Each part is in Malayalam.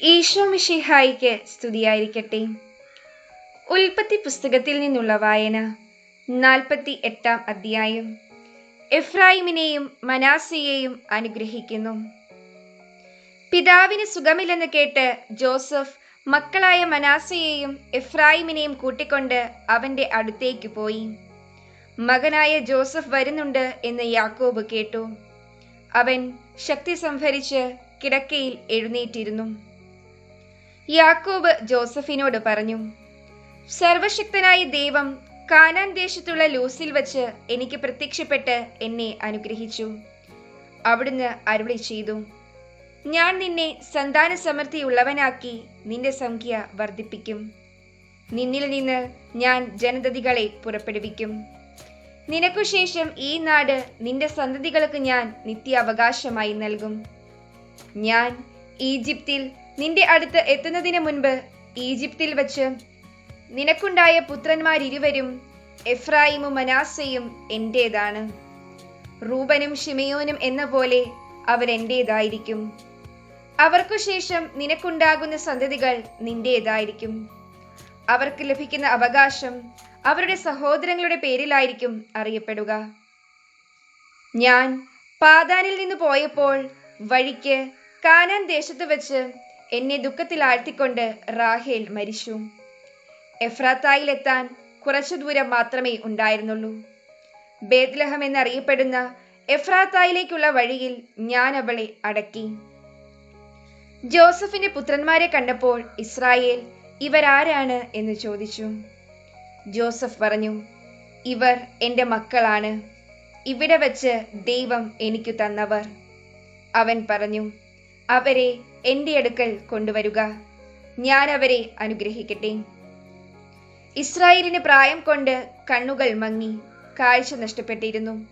ഈശോ മിഷിഹായിക്ക് സ്തുതിയായിരിക്കട്ടെ. ഉൽപ്പത്തി പുസ്തകത്തിൽ നിന്നുള്ള വായന നാൽപ്പത്തി എട്ടാം അധ്യായം. എഫ്രായിമിനെയും മനാസിയെയും അനുഗ്രഹിക്കുന്നു. പിതാവിന് സുഖമില്ലെന്ന് കേട്ട് ജോസഫ് മക്കളായ മനാസയെയും എഫ്രായിമിനെയും കൂട്ടിക്കൊണ്ട് അവന്റെ അടുത്തേക്ക് പോയി. മകനായ ജോസഫ് വരുന്നുണ്ട് എന്ന് യാക്കോബ് കേട്ടു. അവൻ ശക്തി സംഭരിച്ച് കിടക്കയിൽ എഴുന്നേറ്റിരുന്നു. യാക്കോബ് ജോസഫിനോട് പറഞ്ഞു സർവശക്തനായ ദൈവം കാനാൻ ദേശത്തുള്ള ലൂസിൽ വച്ച് എനിക്ക് പ്രത്യക്ഷപ്പെട്ട് എന്നെ അനുഗ്രഹിച്ചു. അവിടുന്ന് അരുളി ചെയ്തു ഞാൻ നിന്നെ സന്താന സമൃദ്ധിയുള്ളവനാക്കി നിന്റെ സംഖ്യ വർദ്ധിപ്പിക്കും. നിന്നിൽ നിന്ന് ഞാൻ ജനതതികളെ പുറപ്പെടുവിക്കും. നിനക്കു ശേഷം ഈ നാട് നിന്റെ സന്തതികൾക്ക് ഞാൻ നിത്യാവകാശമായി നൽകും. ഞാൻ ഈജിപ്തിൽ നിന്റെ അടുത്ത് എത്തുന്നതിന് മുൻപ് ഈജിപ്തിൽ വച്ച് നിനക്കുണ്ടായ പുത്രന്മാരിരുവരും എഫ്രായിമും മനാസയും എന്റേതാണ് റൂബനും ഷിമയോനും എന്ന പോലെ അവരെന്റേതായിരിക്കും അവർക്കു ശേഷം നിനക്കുണ്ടാകുന്ന സന്തതികൾ നിന്റേതായിരിക്കും. അവർക്ക് ലഭിക്കുന്ന അവകാശം അവരുടെ സഹോദരങ്ങളുടെ പേരിലായിരിക്കും അറിയപ്പെടുക. ഞാൻ പാതാനിൽ നിന്ന് പോയപ്പോൾ വഴിക്ക് കാനാൻ ദേശത്ത് വെച്ച് എന്നെ ദുഃഖത്തിൽ ആഴ്ത്തിക്കൊണ്ട് റാഹേൽ മരിച്ചു. എഫ്രാത്തായിലെത്താൻ കുറച്ചു ദൂരം മാത്രമേ ഉണ്ടായിരുന്നുള്ളൂ. ബേദ്ലഹം എന്നറിയപ്പെടുന്ന എഫ്രാത്തായിലേക്കുള്ള വഴിയിൽ ഞാൻ അവളെ അടക്കി. ജോസഫിന്റെ പുത്രന്മാരെ കണ്ടപ്പോൾ ഇസ്രായേൽ ഇവരാരാണ്? എന്ന് ചോദിച്ചു. ജോസഫ് പറഞ്ഞു ഇവർ എന്റെ മക്കളാണ്. ഇവിടെ വച്ച് ദൈവം എനിക്ക് തന്നവർ. അവൻ പറഞ്ഞു അവരെ എന്റെ അടുക്കൽ കൊണ്ടുവരുക. ഞാൻ അവരെ അനുഗ്രഹിക്കട്ടെ. ഇസ്രായേലിന് പ്രായം കൊണ്ട് കണ്ണുകൾ മങ്ങി കാഴ്ച നഷ്ടപ്പെട്ടിരുന്നു.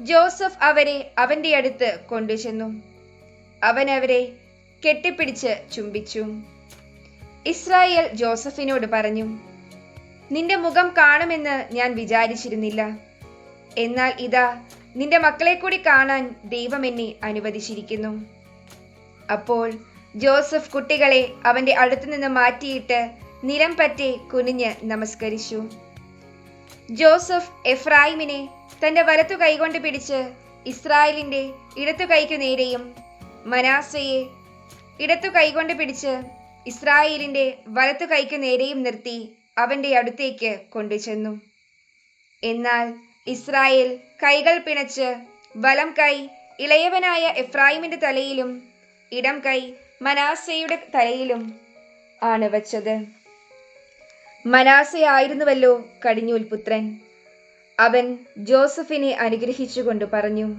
ജോസഫ് അവരെ അവന്റെ അടുത്ത് കൊണ്ടുചെന്നു. അവൻ അവരെ കെട്ടിപ്പിടിച്ച് ചുംബിച്ചു. ഇസ്രായേൽ ജോസഫിനോട് പറഞ്ഞു നിന്റെ മുഖം കാണുമെന്ന് ഞാൻ വിചാരിച്ചിരുന്നില്ല. എന്നാൽ ഇതാ നിന്റെ മക്കളെ കൂടി കാണാൻ ദൈവം എന്നെ അനുവദിച്ചിരിക്കുന്നു. അപ്പോൾ ജോസഫ് കുട്ടികളെ അവന്റെ അടുത്തു നിന്ന് മാറ്റിയിട്ട് നിലം പറ്റി കുനിഞ്ഞ് നമസ്കരിച്ചു. ജോസഫ് എഫ്രായിമിനെ തന്റെ വലത്തു കൈകൊണ്ട് പിടിച്ച് ഇസ്രായേലിന്റെ ഇടത്തു കൈക്കു നേരെയും മനാസയെ ഇടത്തു കൈകൊണ്ട് പിടിച്ച് ഇസ്രായേലിന്റെ വലത്തു കൈക്കു നേരെയും നിർത്തി അവന്റെ അടുത്തേക്ക് കൊണ്ടുചെന്നു. എന്നാൽ ഇസ്രായേൽ കൈകൾ പിണച്ച് വലം കൈ ഇളയവനായ എഫ്രായിമിന്റെ തലയിലും ഇടം കൈ മനാസയുടെ തലയിലും ആണ് വച്ചത്. മനാസയായിരുന്നുവല്ലോ കടിഞ്ഞൂൽ പുത്രൻ. അവൻ ജോസഫിനെ അനുഗ്രഹിച്ചുകൊണ്ട് പറഞ്ഞു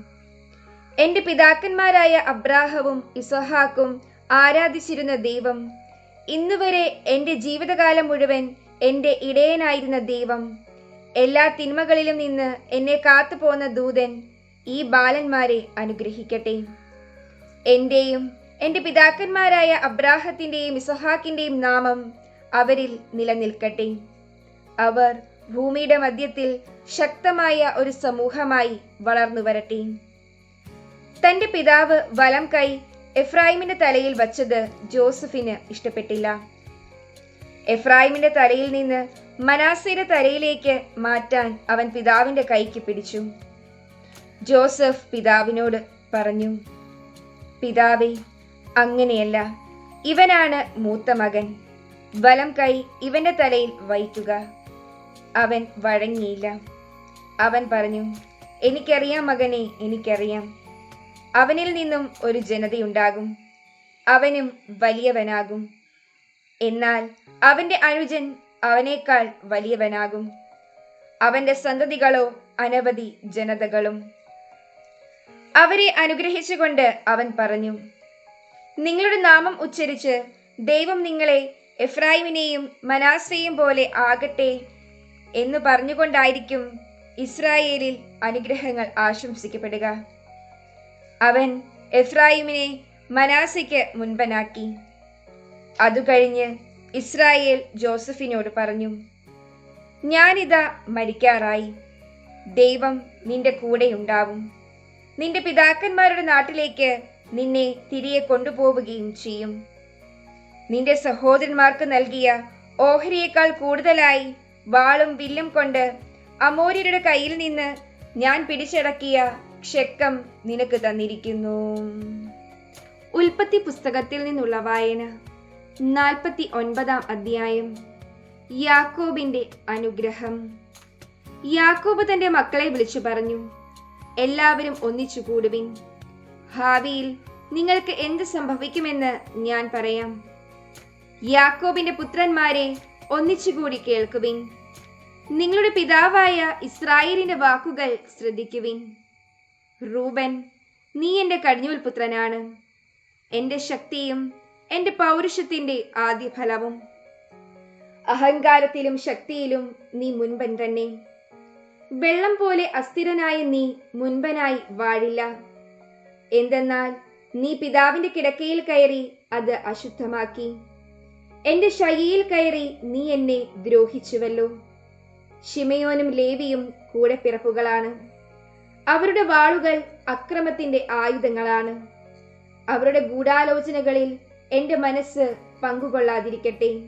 എന്റെ പിതാക്കന്മാരായ അബ്രാഹവും ഇസഹാക്കും ആരാധിച്ചിരുന്ന ദൈവം ഇന്നുവരെ എന്റെ ജീവിതകാലം മുഴുവൻ എന്റെ ഇടയനായിരുന്ന ദൈവം എല്ലാ തിന്മകളിലും നിന്ന് എന്നെ കാത്തുപോന്ന ദൂതൻ ഈ ബാലന്മാരെ അനുഗ്രഹിക്കട്ടെ. എന്റെയും എന്റെ പിതാക്കന്മാരായ അബ്രാഹത്തിന്റെയും ഇസഹാക്കിന്റെയും നാമം അവരിൽ നിലനിൽക്കട്ടെ. അവർ ഭൂമിയുടെ മധ്യത്തിൽ ശക്തമായ ഒരു സമൂഹമായി വളർന്നു വരട്ടെ. തന്റെ പിതാവ് വലം കൈ എഫ്രായിമിന്റെ തലയിൽ വച്ചത് ജോസഫിന് ഇഷ്ടപ്പെട്ടില്ല. എഫ്രായിമിന്റെ തലയിൽ നിന്ന് മനാസയുടെ തലയിലേക്ക് മാറ്റാൻ അവൻ പിതാവിന്റെ കൈക്ക് പിടിച്ചു. ജോസഫ് പിതാവിനോട് പറഞ്ഞു പിതാവേ അങ്ങനെയല്ല. ഇവനാണ് മൂത്ത മകൻ. വലം കൈ ഇവന്റെ തലയിൽ വയ്ക്കുക അവൻ വഴങ്ങിയില്ല. അവൻ പറഞ്ഞു എനിക്കറിയാം മകനെ എനിക്കറിയാം. അവനിൽ നിന്നും ഒരു ജനതയുണ്ടാകും. അവനും വലിയവനാകും. എന്നാൽ അവന്റെ അനുജൻ അവനേക്കാൾ വലിയവനാകും. അവന്റെ സന്തതികളോ അനവധി ജനതകളും. അവരെ അനുഗ്രഹിച്ചുകൊണ്ട് അവൻ പറഞ്ഞു നിങ്ങളുടെ നാമം ഉച്ചരിച്ച് ദൈവം നിങ്ങളെ എഫ്രായിമിനെയും മനാസയും പോലെ ആകട്ടെ എന്ന് പറഞ്ഞുകൊണ്ടായിരിക്കും ഇസ്രായേലിൽ അനുഗ്രഹങ്ങൾ ആശംസിക്കപ്പെടുക. അവൻ എഫ്രായിമിനെ മനാസയ്ക്ക് മുൻപനാക്കി. അതുകഴിഞ്ഞ് ഇസ്രായേൽ ജോസഫിനോട് പറഞ്ഞു ഞാനിതാ മരിക്കാറായി. ദൈവം നിന്റെ കൂടെയുണ്ടാവും. നിന്റെ പിതാക്കന്മാരുടെ നാട്ടിലേക്ക് നിന്നെ തിരികെ കൊണ്ടുപോവുകയും ചെയ്യും. നിന്റെ സഹോദരന്മാർക്ക് നൽകിയ ഓഹരിയേക്കാൾ കൂടുതലായി വാളും വില്ലും കൊണ്ട് അമോര്യരുടെ കയ്യിൽ നിന്ന് ഞാൻ പിടിച്ചടക്കിയ ക്ഷക്കം നിനക്ക് തന്നിരിക്കുന്നു. ഉൽപ്പത്തി പുസ്തകത്തിൽ നിന്നുള്ള വായന നാൽപ്പത്തി ഒൻപതാം അധ്യായം യാക്കോബിന്റെ അനുഗ്രഹം. യാക്കോബ് തന്റെ മക്കളെ വിളിച്ചു പറഞ്ഞു എല്ലാവരും ഒന്നിച്ചു കൂടുവിൻ. ഭാവിയിൽ നിങ്ങൾക്ക് എന്ത് സംഭവിക്കുമെന്ന് ഞാൻ പറയാം. യാക്കോബിന്റെ പുത്രന്മാരെ ഒന്നിച്ചുകൂടി കേൾക്കുവിൻ. നിങ്ങളുടെ പിതാവായ ഇസ്രായേലിന്റെ വാക്കുകൾ ശ്രദ്ധിക്കുവിൻ. റൂബൻ നീ എന്റെ കടിഞ്ഞൂൽ പുത്രനാണ്. എന്റെ ശക്തിയും എന്റെ പൗരുഷത്തിന്റെ ആദ്യ ഫലവും അഹങ്കാരത്തിലും ശക്തിയിലും നീ മുൻപൻ തന്നെ. വെള്ളം പോലെ അസ്ഥിരനായ നീ മുൻപനായി വാഴില്ല. എന്തെന്നാൽ നീ പിതാവിന്റെ കിടക്കയിൽ കയറി അത് അശുദ്ധമാക്കി. എന്റെ ശൈലിയിൽ കയറി നീ എന്നെ ദ്രോഹിച്ചുവല്ലോ. ഷിമയോനും ലേവിയും കൂടെ പിറപ്പുകളാണ് അവരുടെ വാളുകൾ അക്രമത്തിന്റെ ആയുധങ്ങളാണ്. അവരുടെ ഗൂഢാലോചനകളിൽ എന്റെ മനസ്സ് പങ്കുകൊള്ളാതിരിക്കട്ടെ.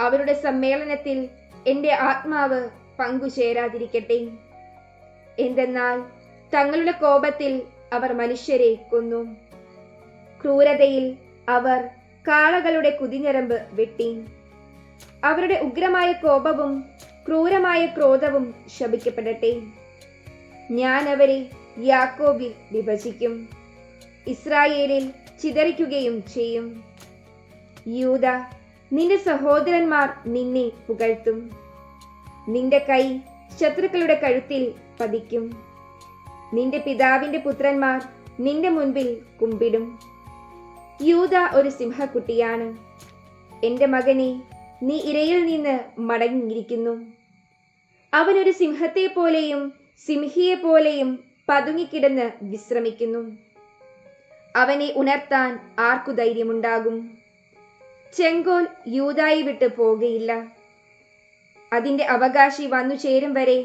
അവരുടെ സമ്മേളനത്തിൽ എന്റെ ആത്മാവ് പങ്കുചേരാതിരിക്കട്ടെ. എന്തെന്നാൽ തങ്ങളുടെ കോപത്തിൽ അവർ മനുഷ്യരെ കൊന്നു. ക്രൂരതയിൽ അവർ കാളകളുടെ കുതിഞ്ഞരമ്പ് വെട്ടി. അവരുടെ ഉഗ്രമായ കോപവും ക്രൂരമായ ക്രോധവും ശപിക്കപ്പെടട്ടെ. ഞാൻ അവരെ യാക്കോബിൽ വിഭജിക്കും ഇസ്രായേലിൽ ചിതറിക്കുകയും ചെയ്യും. യൂത നിന്റെ സഹോദരന്മാർ നിന്നെ പുകഴ്ത്തും. നിന്റെ കൈ ശത്രുക്കളുടെ കഴുത്തിൽ പതിക്കും. നിന്റെ പിതാവിന്റെ പുത്രന്മാർ നിന്റെ മുൻപിൽ കുമ്പിടും. യൂത ഒരു സിംഹക്കുട്ടിയാണ്. എന്റെ മകനെ നീ ഇരയിൽ നിന്ന് മടങ്ങിയിരിക്കുന്നു. അവനൊരു സിംഹത്തെ പോലെയും സിംഹിയെ പോലെയും പതുങ്ങിക്കിടന്ന് വിശ്രമിക്കുന്നു. അവനെ ഉണർത്താൻ ആർക്കു ധൈര്യമുണ്ടാകും? ചെങ്കോൽ യൂതായി വിട്ട് പോകുകയില്ല അതിന്റെ അവകാശി വന്നു ചേരും വരെ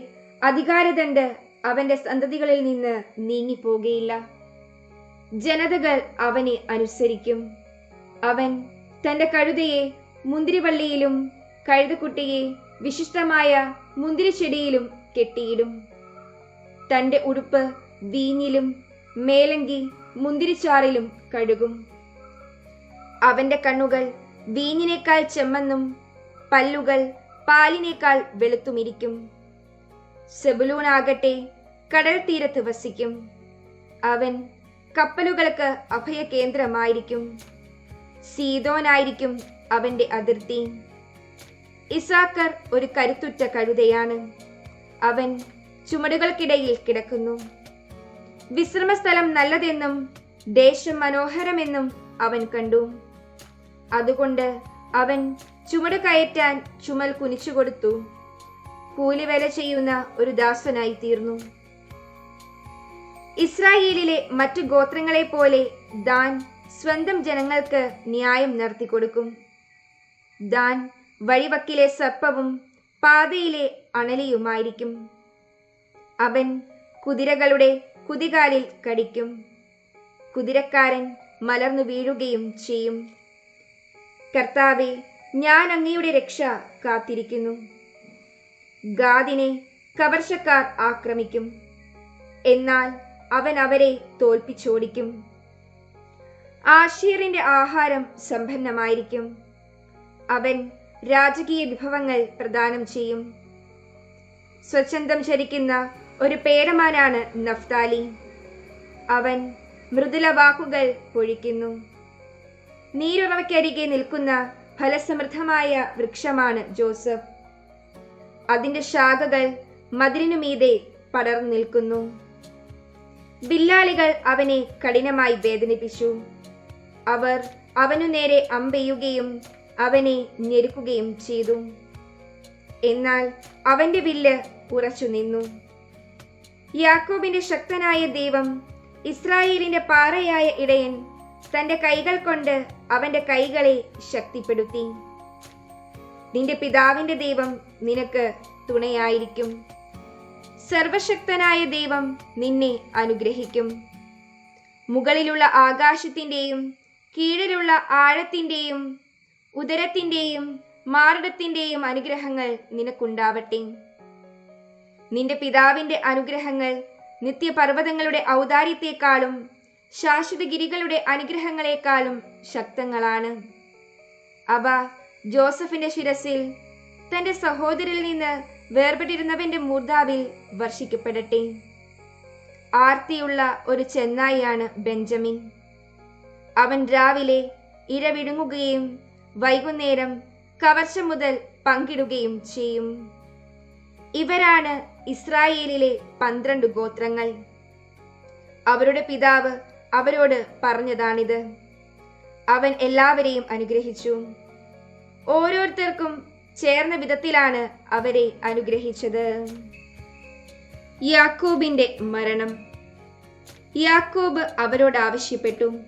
അധികാരദണ്ഡ് അവന്റെ സന്തതികളിൽ നിന്ന് നീങ്ങിപ്പോകുകയില്ല ജനതകൾ അവനെ അനുസരിക്കും. അവൻ തന്റെ കഴുതയെ മുന്തിരിവള്ളിയിലും കഴുതക്കുട്ടിയെ വിശിഷ്ടമായ മുന്തിരിച്ചെടിയിലും കെട്ടിയിടും. തന്റെ ഉടുപ്പ് വീഞ്ഞിലും മേലങ്കി മുന്തിരിച്ചാറിലും കഴുകും. അവന്റെ കണ്ണുകൾ വീഞ്ഞിനേക്കാൾ ചെമ്മെന്നും പല്ലുകൾ പാലിനേക്കാൾ വെളുത്തുമിരിക്കും. സെബുലൂൺ ആകട്ടെ കടൽ തീരത്ത് വസിക്കും. അവൻ കപ്പലുകൾക്ക് അഭയകേന്ദ്രമായിരിക്കും. സീതോനായിരിക്കും അവന്റെ അതിർത്തി. ഇസാക്കർ ഒരു കരുത്തുറ്റ കഴുതയാണ്. അവൻ ചുമടുകൾക്കിടയിൽ കിടക്കുന്നു. വിശ്രമസ്ഥലം നല്ലതെന്നും ദേശം മനോഹരമെന്നും അവൻ കണ്ടു. അതുകൊണ്ട് അവൻ ചുമട് കയറ്റാൻ ചുമൽ കുനിച്ചു കൊടുത്തു. കൂലിവേല ചെയ്യുന്ന ഒരു ദാസനായി തീർന്നു. ഇസ്രായേലിലെ മറ്റു ഗോത്രങ്ങളെ പോലെ ദാൻ സ്വന്തം ജനങ്ങൾക്ക് ന്യായം നടത്തിക്കൊടുക്കും ദാൻ വഴിവക്കിലെ സർപ്പവും പാതയിലെ അണലിയുമായിരിക്കും. അവൻ കുതിരകളുടെ കുതികാലിൽ കടിക്കും. കുതിരക്കാരൻ മലർന്നു വീഴുകയും ചെയ്യും. കർത്താവെ ഞാൻ അങ്ങയുടെ രക്ഷ കാത്തിരിക്കുന്നു. ഗാദിനെ കവർച്ചക്കാർ ആക്രമിക്കും. എന്നാൽ അവൻ അവരെ തോൽപ്പിച്ചോടിക്കും. ആഷീറിന്റെ ആഹാരം സമ്പന്നമായിരിക്കും. അവൻ രാജകീയ വിഭവങ്ങൾ പ്രദാനം ചെയ്യും. സ്വച്ഛന്തം ചരിക്കുന്ന ഒരു പേടമാനാണ് നഫ്താലി. അവൻ മൃദുല വാക്കുകൾ പൊഴിക്കുന്നു. നീരുറവയ്ക്കരികെ നിൽക്കുന്ന ഫലസമൃദ്ധമായ വൃക്ഷമാണ് ജോസഫ്. അതിന്റെ ശാഖകൾ മതിലിനു മീതെ പടർന്നു നിൽക്കുന്നു. ബില്ലാളികൾ അവനെ കഠിനമായി വേദനിപ്പിച്ചു. അവർ അവനു നേരെ അമ്പെയ്യുകയും അവനെ ഞെരുക്കുകയും ചെയ്തു. എന്നാൽ അവന്റെ വില്ല് ഉറച്ചു നിന്നു. യാക്കോബിന്റെ ശക്തനായ ദൈവം ഇസ്രായേലിന്റെ പാറയായ ഇടയൻ തന്റെ കൈകൾ കൊണ്ട് അവന്റെ കൈകളെ ശക്തിപ്പെടുത്തി. നിന്റെ പിതാവിന്റെ ദൈവം നിനക്ക് തുണയായിരിക്കും. സർവശക്തനായ ദൈവം നിന്നെ അനുഗ്രഹിക്കും. മുകളിലുള്ള ആകാശത്തിന്റെയും കീഴിലുള്ള ആഴത്തിന്റെയും ഉദരത്തിന്റെയും മാറിടത്തിന്റെയും അനുഗ്രഹങ്ങൾ നിനക്കുണ്ടാവട്ടെ. നിന്റെ പിതാവിന്റെ അനുഗ്രഹങ്ങൾ നിത്യപർവതങ്ങളുടെ ഔദാര്യത്തെക്കാളും ശാശ്വതഗിരികളുടെ അനുഗ്രഹങ്ങളെക്കാളും ശക്തങ്ങളാണ്. അവ ജോസഫിന്റെ ശിരസിൽ തന്റെ സഹോദരിൽ നിന്ന് വേർപെട്ടിരുന്നവന്റെ മൂർദാവിൽ വർഷിക്കപ്പെടട്ടെ. ആർത്തിയുള്ള ഒരു ചെന്നായിയാണ് ബെഞ്ചമിൻ. അവൻ രാവിലെ ഇരവിടുങ്ങുകയും വൈകുന്നേരം കവർച്ച മുതൽ പങ്കിടുകയും ചെയ്യും. ഇവരാണ് ഇസ്രായേലിലെ പന്ത്രണ്ട് ഗോത്രങ്ങൾ. അവരുടെ പിതാവ് അവരോട് പറഞ്ഞതാണിത്. അവൻ എല്ലാവരെയും അനുഗ്രഹിച്ചു. ഓരോരുത്തർക്കും ചേർന്ന വിധത്തിലാണ് അവരെ അനുഗ്രഹിച്ചത്. യാക്കോബിന്റെ മരണം. യാക്കോബ് അവരോട് ആവശ്യപ്പെട്ടു.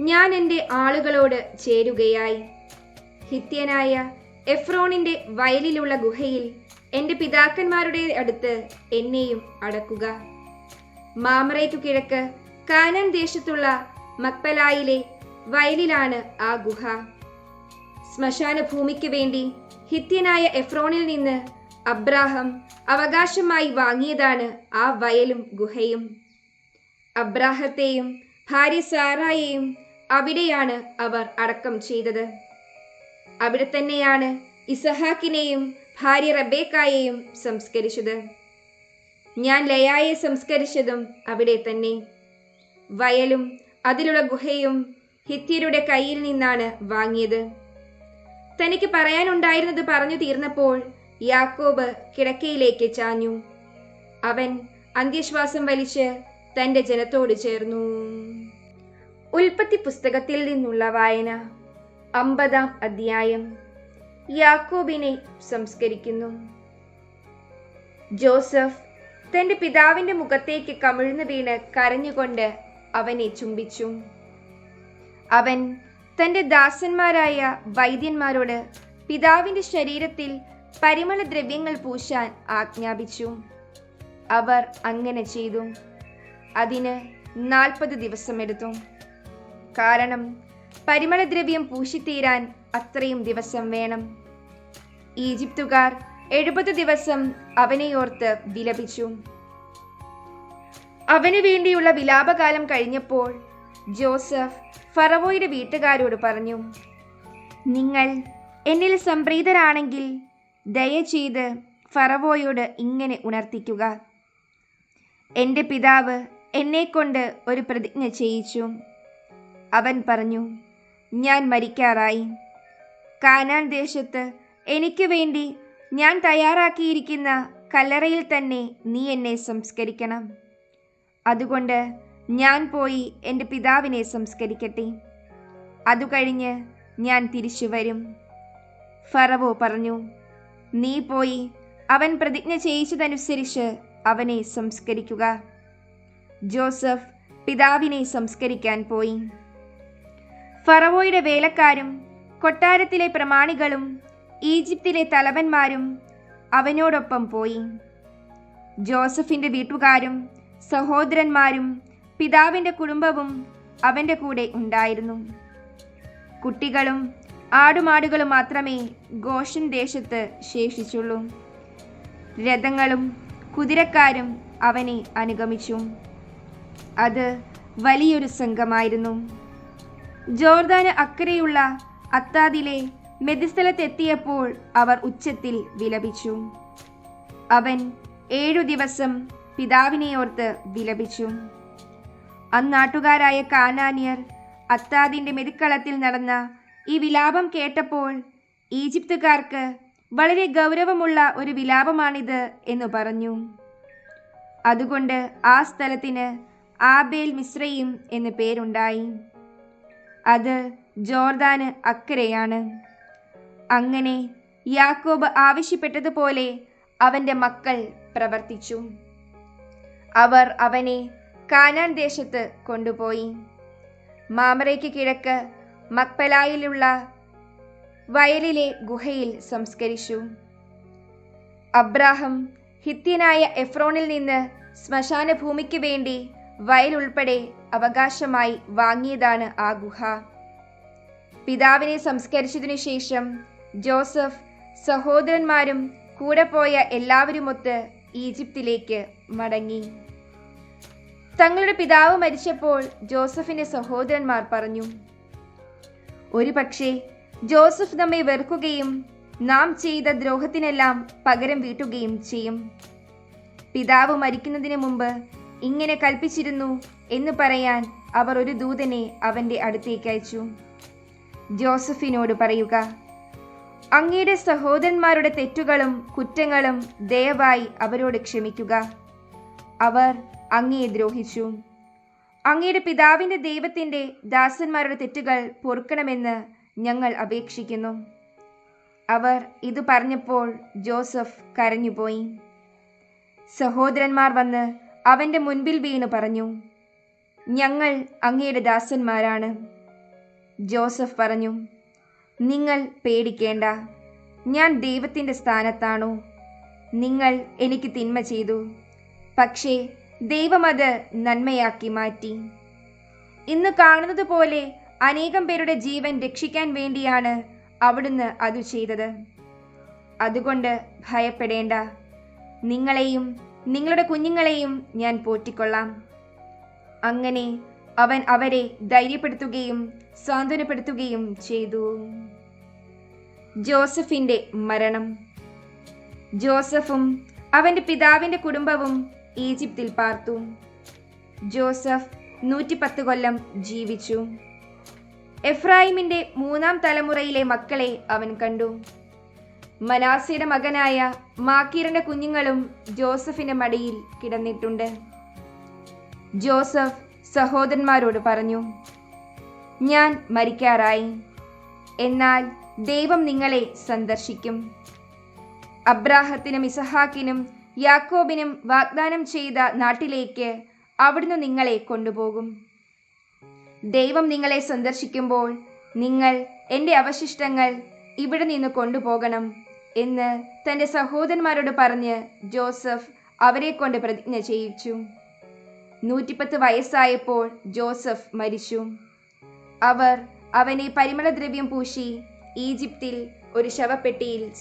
ഞാൻ എന്റെ ആളുകളോട് ചേരുകയായി. ഹിത്യനായ എഫ്രോണിന്റെ വയലിലുള്ള ഗുഹയിൽ എന്റെ പിതാക്കന്മാരുടെ അടുത്ത് എന്നെയും അടക്കുക. മാമറയ്ക്കു കിഴക്ക് കാനാൻ ദേശത്തുള്ള മക്പലായിലെ വയലിലാണ് ആ ഗുഹ. ശ്മശാന ഭൂമിക്ക് വേണ്ടി ഹിത്യനായ എഫ്രോണിൽ നിന്ന് അബ്രാഹം അവകാശമായി വാങ്ങിയതാണ് ആ വയലും ഗുഹയും. അബ്രാഹത്തെയും ഭാര്യ സാറായെയും അവിടെയാണ് അവർ അടക്കം ചെയ്തത്. അവിടെ തന്നെയാണ് ഇസഹാക്കിനെയും ഭാര്യ റബേക്കായെയും സംസ്കരിച്ചത്. ഞാൻ ലയായെ സംസ്കരിച്ചതും അവിടെ തന്നെ. വയലും അതിലുള്ള ഗുഹയും ഹിത്യരുടെ കയ്യിൽ നിന്നാണ് വാങ്ങിയത്. തനിക്ക് പറയാനുണ്ടായിരുന്നത് പറഞ്ഞു തീർന്നപ്പോൾ യാക്കോബ് കിടക്കയിലേക്ക് ചാഞ്ഞു. അവൻ അന്ത്യശ്വാസം വലിച്ച് തന്റെ ജനത്തോട് ചേർന്നു. ഉൽപ്പത്തി പുസ്തകത്തിൽ നിന്നുള്ള വായന അമ്പതാം അധ്യായം യാക്കോബിനെ സംസ്കരിക്കുന്നു. ജോസഫ് തന്റെ പിതാവിന്റെ മുഖത്തേക്ക് കമിഴ്ന്നു വീണ് കരഞ്ഞുകൊണ്ട് അവനെ ചുംബിച്ചു. അവൻ തന്റെ ദാസന്മാരായ വൈദ്യന്മാരോട് പിതാവിന്റെ ശരീരത്തിൽ പരിമള ദ്രവ്യങ്ങൾ പൂശാൻ ആജ്ഞാപിച്ചു. അവർ അങ്ങനെ ചെയ്തു. അതിന് നാൽപ്പത് ദിവസമെടുത്തു. കാരണം പരിമളദ്രവ്യം പൂശിത്തീരാൻ അത്രയും ദിവസം വേണം. ഈജിപ്തുകാർ എഴുപത് ദിവസം അവനെയോർത്ത് വിലപിച്ചു. അവനു വേണ്ടിയുള്ള വിലാപകാലം കഴിഞ്ഞപ്പോൾ ജോസഫ് ഫറവോയുടെ വീട്ടുകാരോട് പറഞ്ഞു നിങ്ങൾ എന്നിൽ സംപ്രീതരാണെങ്കിൽ ദയചെയ്ത് ഫറവോയോട് ഇങ്ങനെ ഉണർത്തിക്കുക. എന്റെ പിതാവ് എന്നെക്കൊണ്ട് ഒരു പ്രതിജ്ഞ ചെയ്യിച്ചു. അവൻ പറഞ്ഞു ഞാൻ മരിക്കാറായി. കാനാൻ ദേശത്ത് എനിക്ക് വേണ്ടി ഞാൻ തയ്യാറാക്കിയിരിക്കുന്ന കല്ലറയിൽ തന്നെ നീ എന്നെ സംസ്കരിക്കണം. അതുകൊണ്ട് ഞാൻ പോയി എന്റെ പിതാവിനെ സംസ്കരിക്കട്ടെ. അതുകഴിഞ്ഞ് ഞാൻ തിരിച്ചു വരും. ഫറവോ പറഞ്ഞു നീ പോയി അവൻ പ്രതിജ്ഞ ചെയ്യിച്ചതനുസരിച്ച് അവനെ സംസ്കരിക്കുക. ജോസഫ് പിതാവിനെ സംസ്കരിക്കാൻ പോയി. ഫറവോയുടെ വേലക്കാരും കൊട്ടാരത്തിലെ പ്രമാണികളും ഈജിപ്തിലെ തലവന്മാരും അവനോടൊപ്പം പോയി. ജോസഫിന്റെ വീട്ടുകാരും സഹോദരന്മാരും പിതാവിന്റെ കുടുംബവും അവന്റെ കൂടെ ഉണ്ടായിരുന്നു. കുട്ടികളും ആടുമാടുകളും മാത്രമേ ഗോഷൻ ദേശത്ത് ശേഷിച്ചുള്ളൂ. രഥങ്ങളും കുതിരക്കാരും അവനെ അനുഗമിച്ചു. അത് വലിയൊരു സംഘമായിരുന്നു. ജോർദാന് അക്കരെയുള്ള അത്താദിലെ മെതിസ്ഥലത്തെത്തിയപ്പോൾ അവർ ഉച്ചത്തിൽ വിലപിച്ചു. അവൻ ഏഴു ദിവസം പിതാവിനെ ഓർത്ത് വിലപിച്ചു. അന്നാട്ടുകാരായ കാനാനിയർ അത്താദിന്റെ മെതിക്കളത്തിൽ നടന്ന ഈ വിലാപം കേട്ടപ്പോൾ ഈജിപ്തുകാർക്ക് വളരെ ഗൗരവമുള്ള ഒരു വിലാപമാണിത് എന്ന് പറഞ്ഞു. അതുകൊണ്ട് ആ സ്ഥലത്തിന് ആബേൽ മിശ്രയും എന്ന് പേരുണ്ടായി. അത് ജോർദാന് അക്കരെയാണ്. അങ്ങനെ യാക്കോബ് ആവശ്യപ്പെട്ടതുപോലെ അവന്റെ മക്കൾ പ്രവർത്തിച്ചു. അവർ അവനെ കാനാൻ ദേശത്ത് കൊണ്ടുപോയി. മാമറയ്ക്ക് കിഴക്ക് മക്പലായിലുള്ള വയലിലെ ഗുഹയിൽ സംസ്കരിച്ചു. അബ്രാഹം ഹിത്യനായ എഫ്രോണിൽ നിന്ന് ശ്മശാന ഭൂമിക്ക് വേണ്ടി വയൽ ഉൾപ്പെടെ അവകാശമായി വാങ്ങിയതാണ് ആ ഗുഹ. പിതാവിനെ സംസ്കരിച്ചതിനു ശേഷം ജോസഫ് സഹോദരന്മാരും കൂടെ പോയ എല്ലാവരുമൊത്ത് ഈജിപ്തിലേക്ക് മടങ്ങി. തങ്ങളുടെ പിതാവ് മരിച്ചപ്പോൾ ജോസഫിന്റെ സഹോദരന്മാർ പറഞ്ഞു ഒരു പക്ഷേ ജോസഫ് നമ്മെ വെറുക്കുകയും നാം ചെയ്ത ദ്രോഹത്തിനെല്ലാം പകരം വീട്ടുകയും ചെയ്യും. പിതാവ് മരിക്കുന്നതിന് മുമ്പ് ഇങ്ങനെ കൽപ്പിച്ചിരുന്നു എന്ന് പറയാൻ അവർ ഒരു ദൂതനെ അവന്റെ അടുത്തേക്ക് അയച്ചു. ജോസഫിനോട് പറയുക അങ്ങയുടെ സഹോദരന്മാരുടെ തെറ്റുകളും കുറ്റങ്ങളും ദയവായി അവരോട് ക്ഷമിക്കുക. അവർ അങ്ങയെ ദ്രോഹിച്ചു. അങ്ങയുടെ പിതാവിന്റെ ദൈവത്തിന്റെ ദാസന്മാരുടെ തെറ്റുകൾ പൊറുക്കണമെന്ന് ഞങ്ങൾ അപേക്ഷിക്കുന്നു. അവർ ഇത് പറഞ്ഞപ്പോൾ ജോസഫ് കരഞ്ഞുപോയി. സഹോദരന്മാർ വന്ന് അവന്റെ മുൻപിൽ വീണു പറഞ്ഞു ഞങ്ങൾ അങ്ങയുടെ ദാസന്മാരാണ്. ജോസഫ് പറഞ്ഞു നിങ്ങൾ പേടിക്കേണ്ട. ഞാൻ ദൈവത്തിന്റെ സ്ഥാനത്താണോ? നിങ്ങൾ എനിക്ക് തിന്മ ചെയ്തു. പക്ഷേ ദൈവം അത് നന്മയാക്കി മാറ്റി. ഇന്ന് കാണുന്നത് പോലെ അനേകം പേരുടെ ജീവൻ രക്ഷിക്കാൻ വേണ്ടിയാണ് അവിടുന്ന് അത് ചെയ്തത്. അതുകൊണ്ട് ഭയപ്പെടേണ്ട. നിങ്ങളെയും നിങ്ങളുടെ കുഞ്ഞുങ്ങളെയും ഞാൻ പോറ്റിക്കൊള്ളാം. അങ്ങനെ അവൻ അവരെ ധൈര്യപ്പെടുത്തുകയും സാന്ത്വനപ്പെടുത്തുകയും ചെയ്തു. ജോസഫിന്റെ മരണം. ജോസഫും അവന്റെ പിതാവിന്റെ കുടുംബവും ഈജിപ്തിൽ പാർത്തു. ജോസഫ് നൂറ്റിപ്പത്ത് കൊല്ലം ജീവിച്ചു. എഫ്രായിമിന്റെ മൂന്നാം തലമുറയിലെ മക്കളെ അവൻ കണ്ടു. മനാസിയുടെ മകനായ മാക്കീറിന്റെ കുഞ്ഞുങ്ങളും ജോസഫിന്റെ മടിയിൽ കിടന്നിട്ടുണ്ട്. ജോസഫ് സഹോദരന്മാരോട് പറഞ്ഞു ഞാൻ മരിക്കാറായി. എന്നാൽ ദൈവം നിങ്ങളെ സന്ദർശിക്കും. അബ്രാഹത്തിനും ഇസഹാക്കിനും യാക്കോബിനും വാഗ്ദാനം ചെയ്ത നാട്ടിലേക്ക് അവിടുന്ന് നിങ്ങളെ കൊണ്ടുപോകും. ദൈവം നിങ്ങളെ സന്ദർശിക്കുമ്പോൾ നിങ്ങൾ എന്റെ അവശിഷ്ടങ്ങൾ ഇവിടെ നിന്ന് കൊണ്ടുപോകണം എന്ന് തന്റെ സഹോദരന്മാരോട് പറഞ്ഞ് ജോസഫ് അവരെ കൊണ്ട് പ്രതിജ്ഞ ചെയ്യിച്ചു. നൂറ്റിപ്പത്ത് വയസ്സായപ്പോൾ ജോസഫ് മരിച്ചു. അവർ അവനെ പരിമളദ്രവ്യം പൂശി ഈജിപ്തിൽ ഒരു ശവപ്പെട്ടിയിൽ